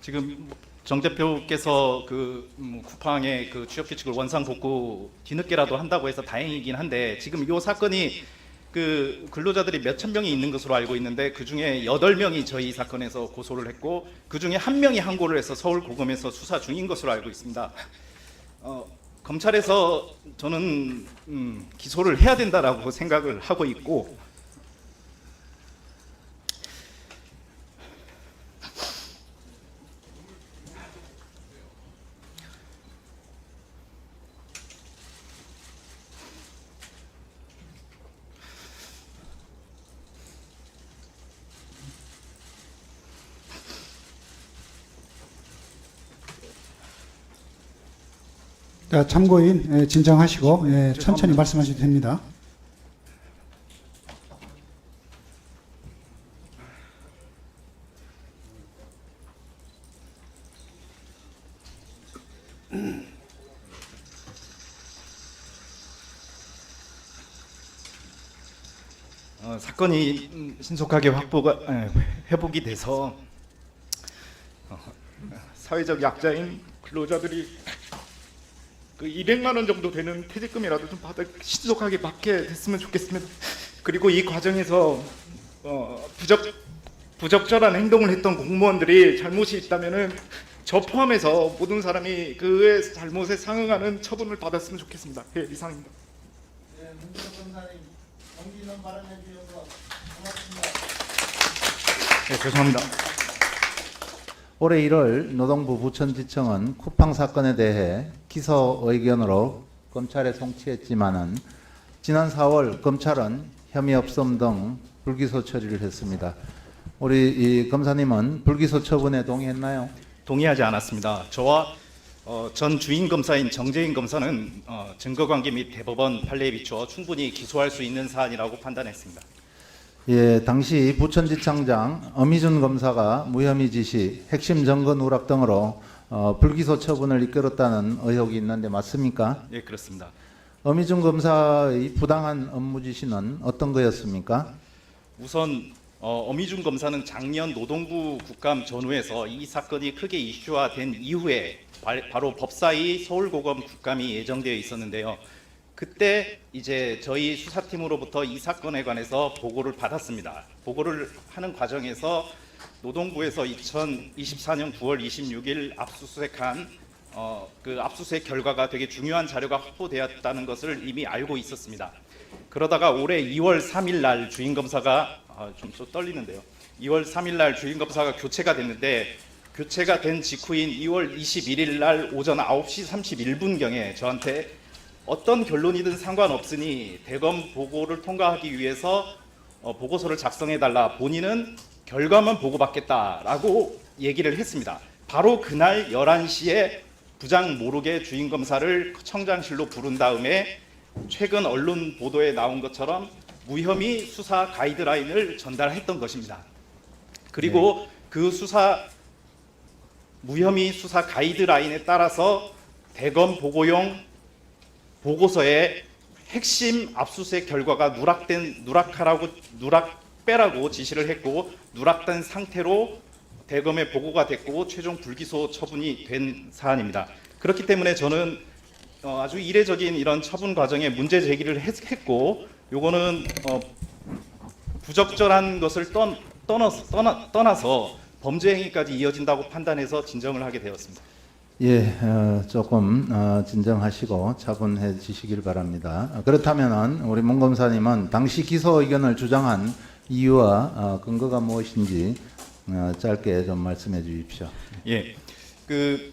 지금 정 대표께서 그 음, 쿠팡의 그 취업 규칙을 원상 복구 뒤늦게라도 한다고 해서 다행이긴 한데 지금 이 사건이 그 근로자들이 몇천 명이 있는 것으로 알고 있는데 그 중에 여덟 명이 저희 이 사건에서 고소를 했고 그 중에 한 명이 항고를 해서 서울 고검에서 수사 중인 것으로 알고 있습니다. 어, 검찰에서 저는 음, 기소를 해야 된다라고 생각을 하고 있고 참고인 예, 진정하시고 예, 천천히 말씀하셔도 됩니다. 어, 사건이 음, 신속하게 확보가 에, 회복이 돼서 어, 사회적 약자인 근로자들이 그 200만 원 정도 되는 퇴직금이라도 좀 받아 신속하게 받게 됐으면 좋겠습니다. 그리고 이 과정에서 어, 부적 부적절한 행동을 했던 공무원들이 잘못이 있다면은 저 포함해서 모든 사람이 그의 잘못에 상응하는 처분을 받았으면 좋겠습니다. 예, 이상입니다. 네, 죄송합니다. 올해 1월 노동부 부천지청은 쿠팡 사건에 대해 기소 의견으로 검찰에 송치했지만은 지난 4월 검찰은 혐의 없음 등 불기소 처리를 했습니다. 우리 이 검사님은 불기소 처분에 동의했나요? 동의하지 않았습니다. 저와 어, 전 주인 검사인 정재인 검사는 어, 증거관계 및 대법원 판례에 비추어 충분히 기소할 수 있는 사안이라고 판단했습니다. 예, 당시 부천지청장 엄희준 검사가 무혐의 지시, 핵심 증거 누락 등으로 어, 불기소 처분을 이끌었다는 의혹이 있는데 맞습니까? 예, 그렇습니다. 엄희준 검사의 부당한 업무 지시는 어떤 거였습니까? 우선 어, 엄희준 검사는 작년 노동부 국감 전후에서 이 사건이 크게 이슈화된 이후에 바, 바로 법사위 서울고검 국감이 예정되어 있었는데요. 그때 이제 저희 수사팀으로부터 이 사건에 관해서 보고를 받았습니다. 보고를 하는 과정에서 노동부에서 2024년 9월 26일 압수수색한 어, 그 압수수색 결과가 되게 중요한 자료가 확보되었다는 것을 이미 알고 있었습니다. 그러다가 올해 2월 3일 날 주인 검사가 아, 좀, 좀 떨리는데요. 2월 3일 날 주인 검사가 교체가 됐는데 교체가 된 직후인 2월 21일 날 오전 9시 31분 경에 저한테 어떤 결론이든 상관없으니 대검 보고를 통과하기 위해서 어, 보고서를 작성해 달라. 본인은 결과만 보고 받겠다라고 얘기를 했습니다. 바로 그날 11시에 부장 모르게 주인 검사를 청장실로 부른 다음에 최근 언론 보도에 나온 것처럼 무혐의 수사 가이드라인을 전달했던 것입니다. 그리고 그 수사 무혐의 수사 가이드라인에 따라서 대검 보고용 보고서에 핵심 압수수색 결과가 누락된 누락하라고 누락 빼라고 지시를 했고 누락된 상태로 대검에 보고가 됐고 최종 불기소 처분이 된 사안입니다. 그렇기 때문에 저는 어, 아주 이례적인 이런 처분 과정에 문제 제기를 했, 했고 요거는 어, 부적절한 것을 떠, 떠나서, 떠나, 떠나서 범죄 행위까지 이어진다고 판단해서 진정을 하게 되었습니다. 예, 어, 조금 어, 진정하시고 차분해 주시길 바랍니다. 어, 그렇다면은 우리 문 검사님은 당시 기소 의견을 주장한 이유와 어, 근거가 무엇인지 어, 짧게 좀 말씀해 주십시오. 예, 그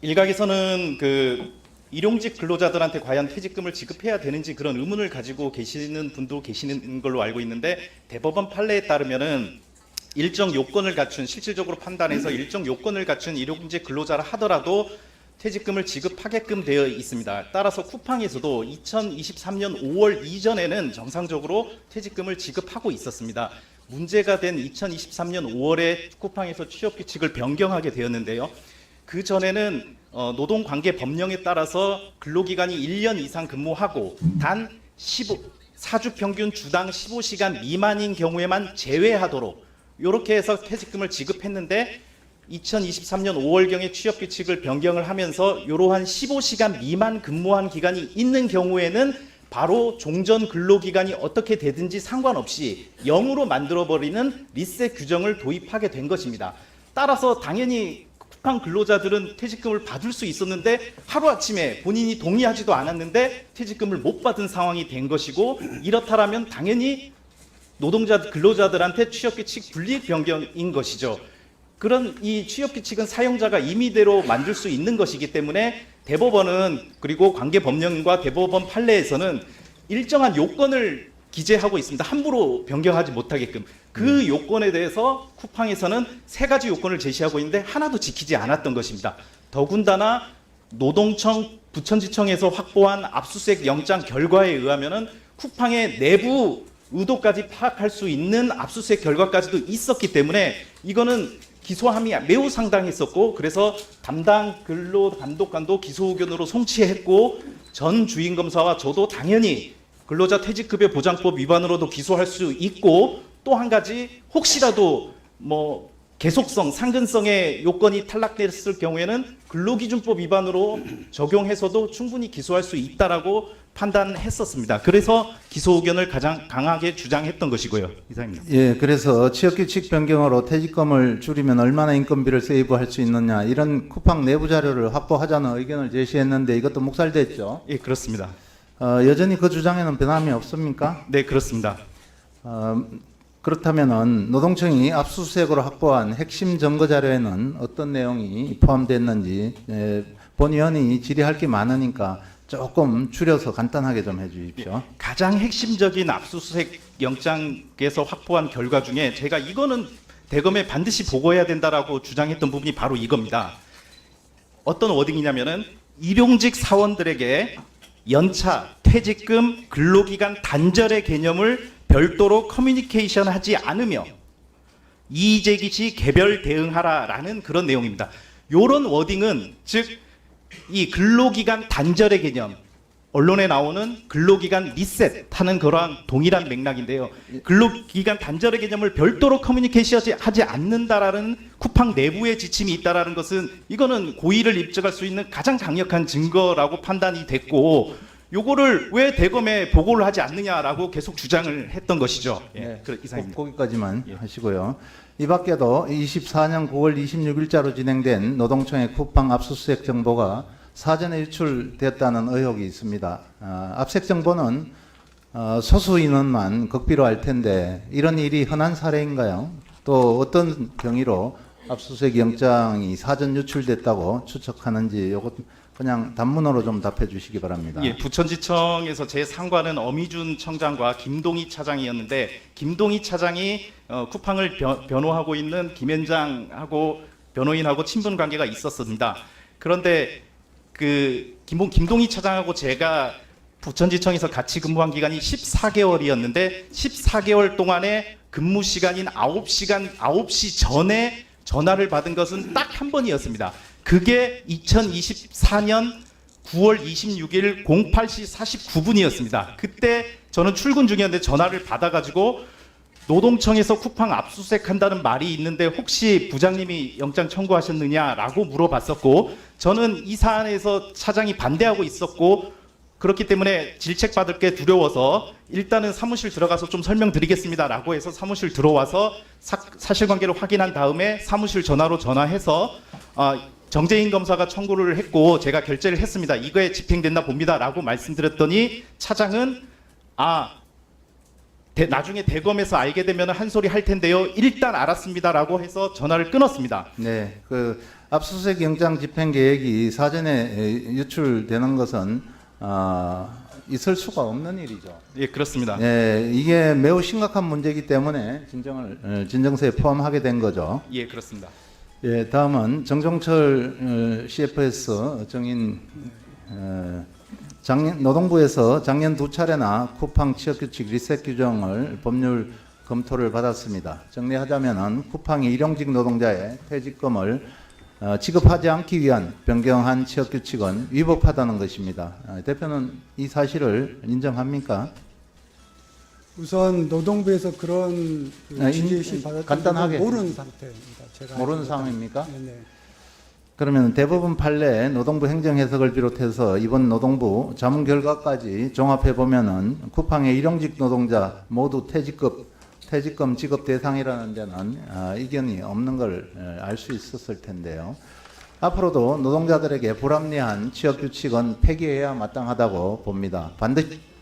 일각에서는 그 일용직 근로자들한테 과연 퇴직금을 지급해야 되는지 그런 의문을 가지고 계시는 분도 계시는 걸로 알고 있는데 대법원 판례에 따르면은 일정 요건을 갖춘 실질적으로 판단해서 일정 요건을 갖춘 일용직 근로자라 하더라도 퇴직금을 지급하게끔 되어 있습니다. 따라서 쿠팡에서도 2023년 5월 이전에는 정상적으로 퇴직금을 지급하고 있었습니다. 문제가 된 2023년 5월에 쿠팡에서 취업 규칙을 변경하게 되었는데요. 그 전에는 어, 노동관계 법령에 따라서 근로기간이 1년 이상 근무하고 단 15, 사주 평균 주당 15시간 미만인 경우에만 제외하도록 이렇게 해서 퇴직금을 지급했는데 2023년 5월경에 취업 규칙을 변경을 하면서 이러한 15시간 미만 근무한 기간이 있는 경우에는 바로 종전 근로기간이 어떻게 되든지 상관없이 0으로 만들어버리는 리셋 규정을 도입하게 된 것입니다. 따라서 당연히 쿠팡 근로자들은 퇴직금을 받을 수 있었는데 하루아침에 본인이 동의하지도 않았는데 퇴직금을 못 받은 상황이 된 것이고 이렇다라면 당연히 노동자 근로자들한테 취업 규칙 분리 변경인 것이죠. 그런 이 취업 규칙은 사용자가 임의대로 만들 수 있는 것이기 때문에 대법원은 그리고 관계 법령과 대법원 판례에서는 일정한 요건을 기재하고 있습니다. 함부로 변경하지 못하게끔 그 요건에 대해서 쿠팡에서는 세 가지 요건을 제시하고 있는데 하나도 지키지 않았던 것입니다. 더군다나 노동청 부천지청에서 확보한 압수수색 영장 결과에 의하면은 쿠팡의 내부 의도까지 파악할 수 있는 압수수색 결과까지도 있었기 때문에 이거는 기소함이 매우 상당했었고 그래서 담당 근로 감독관도 기소 의견으로 송치했고 전 주임 검사와 저도 당연히 근로자 퇴직급여 보장법 위반으로도 기소할 수 있고 또 한 가지 혹시라도 뭐 계속성, 상근성의 요건이 탈락됐을 경우에는 근로기준법 위반으로 적용해서도 충분히 기소할 수 있다라고 판단했었습니다. 그래서 기소 의견을 가장 강하게 주장했던 것이고요. 이상입니다. 예, 그래서 취업규칙 변경으로 퇴직금을 줄이면 얼마나 인건비를 세이브할 수 있느냐 이런 쿠팡 내부 자료를 확보하자는 의견을 제시했는데 이것도 묵살됐죠. 예, 그렇습니다. 어, 여전히 그 주장에는 변함이 없습니까? 네, 그렇습니다. 어, 그렇다면은 노동청이 압수수색으로 확보한 핵심 증거 자료에는 어떤 내용이 포함됐는지 예, 본 의원이 질의할 게 많으니까 조금 줄여서 간단하게 좀 해주십시오. 가장 핵심적인 압수수색 영장에서 확보한 결과 중에 제가 이거는 대검에 반드시 보고해야 된다라고 주장했던 부분이 바로 이겁니다. 어떤 워딩이냐면은 일용직 사원들에게 연차, 퇴직금, 근로기간 단절의 개념을 별도로 커뮤니케이션 하지 않으며 이의제기 시 개별 대응하라라는 그런 내용입니다. 요런 워딩은 즉 이 근로기간 단절의 개념 언론에 나오는 근로기간 리셋하는 그러한 동일한 맥락인데요. 근로기간 단절의 개념을 별도로 커뮤니케이션 하지 않는다라는 쿠팡 내부의 지침이 있다라는 것은 이거는 고의를 입증할 수 있는 가장 강력한 증거라고 판단이 됐고 요거를 왜 대검에 보고를 하지 않느냐라고 계속 주장을 했던 것이죠. 예, 네, 그 이상입니다. 거- 거기까지만 하시고요. 이 밖에도 24년 9월 26일자로 진행된 노동청의 쿠팡 압수수색 정보가 사전에 유출됐다는 의혹이 있습니다. 아, 압색 정보는 어, 소수 인원만 극비로 알 텐데 이런 일이 흔한 사례인가요? 또 어떤 경위로 압수수색 영장이 사전 유출됐다고 추측하는지 요것 그냥 단문으로 좀 답해 주시기 바랍니다. 예, 부천지청에서 제 상관은 어미준 청장과 김동희 차장이었는데 김동희 차장이 어, 쿠팡을 변, 변호하고 있는 김현장하고 변호인하고 친분 관계가 있었습니다. 그런데 그 김, 김동희 차장하고 제가 부천지청에서 같이 근무한 기간이 14개월이었는데 14개월 동안에 근무 시간인 9시간 9시 전에 전화를 받은 것은 딱 한 번이었습니다. 그게 2024년 9월 26일 08시 49분이었습니다. 그때 저는 출근 중이었는데 전화를 받아가지고 노동청에서 쿠팡 압수수색한다는 말이 있는데 혹시 부장님이 영장 청구하셨느냐라고 물어봤었고 저는 이 사안에서 차장이 반대하고 있었고 그렇기 때문에 질책받을 게 두려워서 일단은 사무실 들어가서 좀 설명드리겠습니다 라고 해서 사무실 들어와서 사, 사실관계를 확인한 다음에 사무실 전화로 전화해서 아, 정재인 검사가 청구를 했고 제가 결재를 했습니다. 이거에 집행된다 봅니다라고 말씀드렸더니 차장은 아 대- 나중에 대검에서 알게 되면 한 소리 할 텐데요. 일단 알았습니다라고 해서 전화를 끊었습니다. 네, 그 압수수색 영장 집행 계획이 사전에 에, 유출되는 것은 아, 있을 수가 없는 일이죠. 예, 그렇습니다. 네, 이게 매우 심각한 문제이기 때문에 진정을 어, 진정서에 포함하게 된 거죠. 예, 그렇습니다. 예, 다음은 정종철 어, CFS 정인 어, 작년 노동부에서 작년 두 차례나 쿠팡 취업규칙 리셋 규정을 법률 검토를 받았습니다. 정리하자면은 쿠팡이 일용직 노동자의 퇴직금을 어, 지급하지 않기 위한 변경한 취업규칙은 위법하다는 것입니다. 어, 대표는 이 사실을 인정합니까? 우선 노동부에서 그런 그 아, 지시 인- 받았던 간단하게. 줄 모르는 상태입니다. 제가 모르는 알기로는. 상황입니까? 네네. 그러면 대법원 판례 노동부 행정 해석을 비롯해서 이번 노동부 자문 결과까지 종합해 보면은 쿠팡의 일용직 노동자 모두 퇴직급 퇴직금 지급 대상이라는 데는 아, 이견이 없는 걸 알 수 있었을 텐데요. 앞으로도 노동자들에게 불합리한 취업 규칙은 폐기해야 마땅하다고 봅니다. 반드시 어,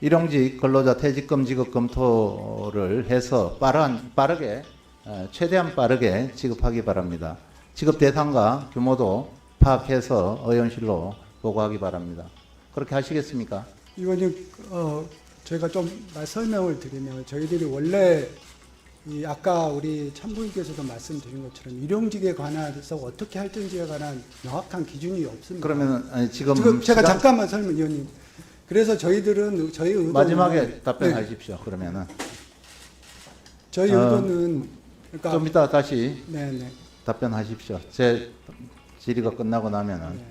일용직 근로자 퇴직금 지급 검토를 해서 빠른 빠르게 어, 최대한 빠르게 지급하기 바랍니다. 지급 대상과 규모도 파악해서 의원실로 보고하기 바랍니다. 그렇게 하시겠습니까? 이거는 어 저희가 좀 말- 설명을 드리면 저희들이 원래 이 아까 우리 참고인께서도 말씀드린 것처럼 일용직에 관해서 어떻게 할지에 관한 명확한 기준이 없습니다. 그러면 아니, 지금, 지금 제가 시간- 잠깐만 설명 위원님. 그래서 저희들은 저희 의도는 마지막에 네, 답변하십시오. 그러면 저희 어, 의도는 그러니까 좀 이따 다시 네네. 답변하십시오. 제 질의가 끝나고 나면은 네.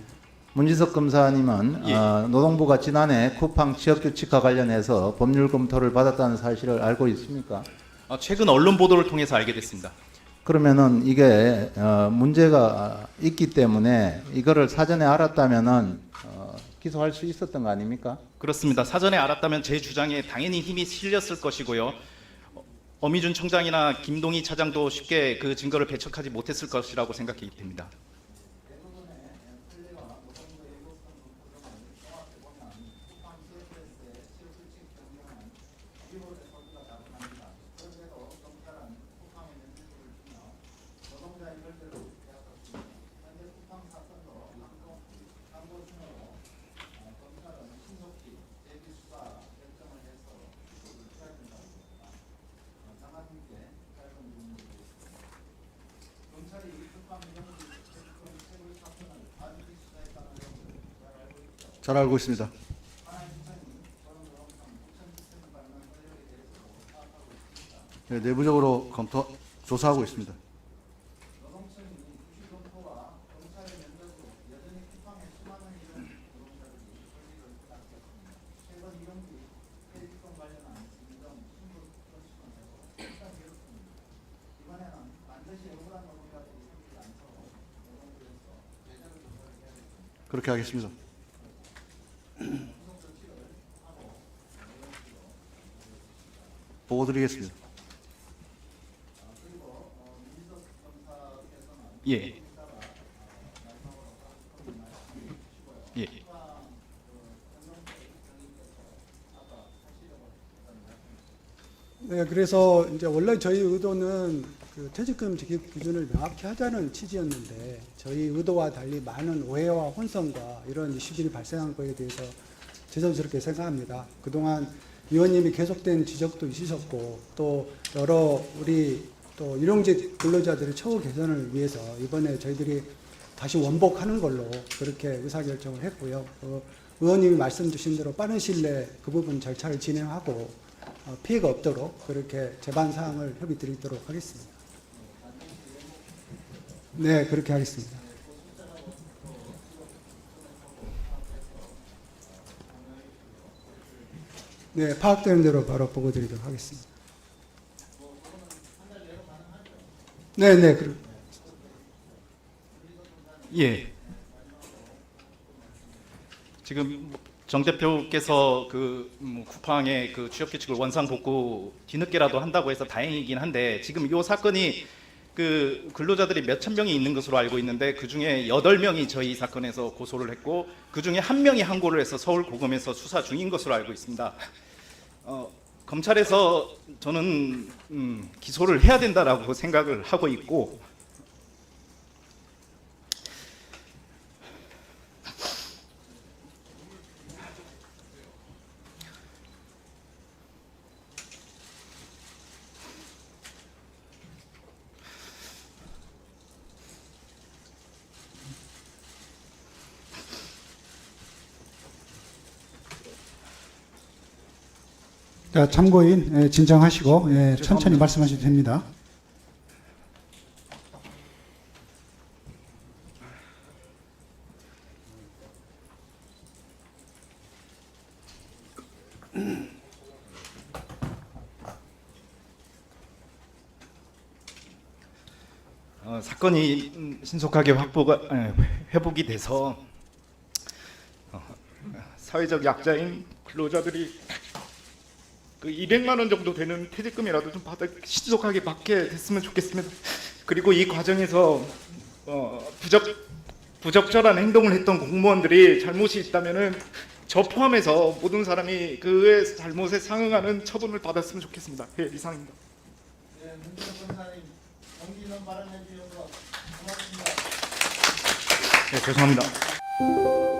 문지석 검사님은 예. 어, 노동부가 지난해 쿠팡 취업 규칙과 관련해서 법률 검토를 받았다는 사실을 알고 있습니까? 어, 최근 언론 보도를 통해서 알게 됐습니다. 그러면은 이게 어, 문제가 있기 때문에 이거를 사전에 알았다면은 어, 기소할 수 있었던 거 아닙니까? 그렇습니다. 사전에 알았다면 제 주장에 당연히 힘이 실렸을 것이고요. 어, 어미준 청장이나 김동희 차장도 쉽게 그 증거를 배척하지 못했을 것이라고 생각이 됩니다. 잘 알고 있습니다. 네, 내부적으로 검토 조사하고 있습니다. 그렇게 하겠습니다. 보고 드리겠습니다. 예. 예. 네, 그래서 이제 원래 저희 의도는 그 퇴직금 지급 기준을 명확히 하자는 취지였는데 저희 의도와 달리 많은 오해와 혼선과 이런 이슈들이 발생한 거에 대해서 죄송스럽게 생각합니다. 그동안 위원님이 계속된 지적도 있으셨고 또 여러 우리 또 일용직 근로자들의 처우 개선을 위해서 이번에 저희들이 다시 원복하는 걸로 그렇게 의사결정을 했고요. 어, 의원님이 말씀 주신 대로 빠른 시일 내에 그 부분 절차를 진행하고 어, 피해가 없도록 그렇게 제반 사항을 협의 드리도록 하겠습니다. 네, 그렇게 하겠습니다. 네, 파악되는 대로 바로 보고 드리도록 하겠습니다. 네, 네, 그 예. 지금 정 대표께서 그 음, 쿠팡의 그 취업 규칙을 원상 복구 뒤늦게라도 한다고 해서 다행이긴 한데 지금 이 사건이 그 근로자들이 몇 천 명이 있는 것으로 알고 있는데 그 중에 여덟 명이 저희 사건에서 고소를 했고 그 중에 한 명이 항고를 해서 서울 고검에서 수사 중인 것으로 알고 있습니다. 어, 검찰에서 저는 음, 기소를 해야 된다라고 생각을 하고 있고 자, 참고인 예, 진정하시고 예, 천천히 말씀하셔도 됩니다. 어, 사건이 음, 신속하게 확보가 에, 회복이 돼서 어, 사회적 약자인 근로자들이 그 200만 원 정도 되는 퇴직금이라도 좀 받아 신속하게 받게 됐으면 좋겠습니다. 그리고 이 과정에서 어, 부적 부적절한 행동을 했던 공무원들이 잘못이 있다면은 저 포함해서 모든 사람이 그의 잘못에 상응하는 처분을 받았으면 좋겠습니다. 예, 이상입니다. 네, 죄송합니다.